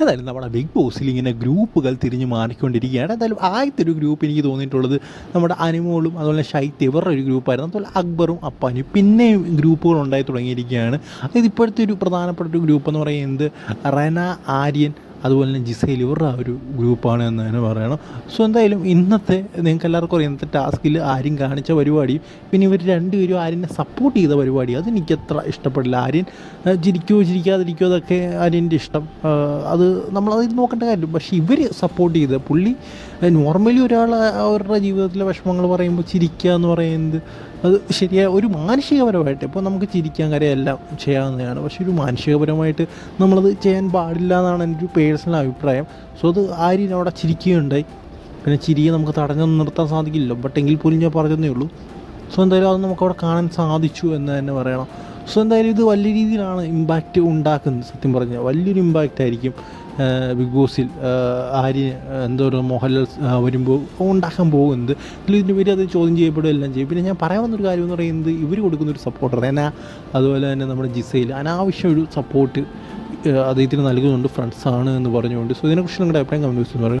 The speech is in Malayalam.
ഏതായാലും നമ്മുടെ ബിഗ് ബോസിൽ ഇങ്ങനെ ഗ്രൂപ്പുകൾ തിരിഞ്ഞ് മാറിക്കൊണ്ടിരിക്കുകയാണ്. എന്തായാലും ആദ്യത്തെ ഒരു ഗ്രൂപ്പ് എനിക്ക് തോന്നിയിട്ടുള്ളത് നമ്മുടെ അനുമോളും അതുപോലെ ശൈത്യ ഇവരുടെ ഒരു ഗ്രൂപ്പായിരുന്നു. അതുപോലെ അക്ബറും അപ്പാനും പിന്നെയും ഗ്രൂപ്പുകൾ ഉണ്ടായി തുടങ്ങിയിരിക്കുകയാണ്. അതായത് ഇപ്പോഴത്തെ ഒരു പ്രധാനപ്പെട്ട ഒരു ഗ്രൂപ്പ് എന്ന് പറയുന്നത് റന ആര്യൻ അതുപോലെ തന്നെ ജിസയിൽ ഇവരുടെ ആ ഒരു ഗ്രൂപ്പാണ് എന്ന് തന്നെ പറയണം. സോ എന്തായാലും ഇന്നത്തെ നിങ്ങൾക്ക് എല്ലാവർക്കും അറിയാം ഇന്നത്തെ ടാസ്കിൽ ആര്യൻ കാണിച്ച പരിപാടിയും പിന്നെ ഇവർ രണ്ടുപേരും ആര്യനെ സപ്പോർട്ട് ചെയ്ത പരിപാടി അതെനിക്ക് അത്ര ഇഷ്ടപ്പെടില്ല. ആര്യൻ ചിരിക്കുമോ ചിരിക്കാതിരിക്കുമോ അതൊക്കെ ആര്യന്റെ ഇഷ്ടം. അത് നമ്മളത് നോക്കേണ്ട കാര്യം. പക്ഷേ ഇവർ സപ്പോർട്ട് ചെയ്ത പുള്ളി നോർമലി ഒരാൾ അവരുടെ ജീവിതത്തിലെ വിഷമങ്ങൾ പറയുമ്പോൾ ചിരിക്കുക എന്ന് പറയുന്നത് അത് ശരിയായ ഒരു മാനസികപരമായിട്ട് ഇപ്പോൾ നമുക്ക് ചിരിക്കാൻ കാര്യം എല്ലാം ചെയ്യാവുന്നതാണ്. പക്ഷേ ഒരു മാനസികപരമായിട്ട് നമ്മളത് ചെയ്യാൻ പാടില്ല എന്നാണ് എന്റെ ഒരു പേഴ്സണൽ അഭിപ്രായം. സോ അത് ആര്യൻ അവിടെ ചിരിക്കുകയുണ്ടായി. പിന്നെ ചിരിയെ നമുക്ക് തടഞ്ഞു നിർത്താൻ സാധിക്കില്ലല്ലോ ബട്ട് എങ്കിൽ പോലും ഞാൻ പറഞ്ഞതേ ഉള്ളൂ. സോ എന്തായാലും അത് നമുക്കവിടെ കാണാൻ സാധിച്ചു എന്ന് തന്നെ പറയണം. സോ എന്തായാലും ഇത് വലിയ രീതിയിലാണ് ഇമ്പാക്റ്റ് ഉണ്ടാക്കുന്നത്. സത്യം പറഞ്ഞാൽ വലിയൊരു ഇമ്പാക്റ്റ് ആയിരിക്കും ബിഗ് ബോസിൽ ആര്യ എന്തോ ഒരു മോഹൻലാൽ വരുമ്പോൾ ഉണ്ടാക്കാൻ പോകുന്നത്. ഇതിന്റെ പേര് അത് ചോദ്യം ചെയ്യപ്പെടുകയും എല്ലാം ചെയ്യും. പിന്നെ ഞാൻ പറയാൻ വന്നൊരു കാര്യം എന്ന് പറയുന്നത് ഇവർ കൊടുക്കുന്ന ഒരു സപ്പോർട്ട് റെന അതുപോലെ തന്നെ നമ്മുടെ ജിസയിൽ അനാവശ്യം ഒരു സപ്പോർട്ട് അദ്ദേഹത്തിന് നൽകുന്നുണ്ട് ഫ്രണ്ട്സാണ് എന്ന് പറഞ്ഞുകൊണ്ട്. സോ ഇതിനെക്കുറിച്ച് നിങ്ങളുടെ അഭിപ്രായം കമന്റ് ബോക്സിൽ പറയും.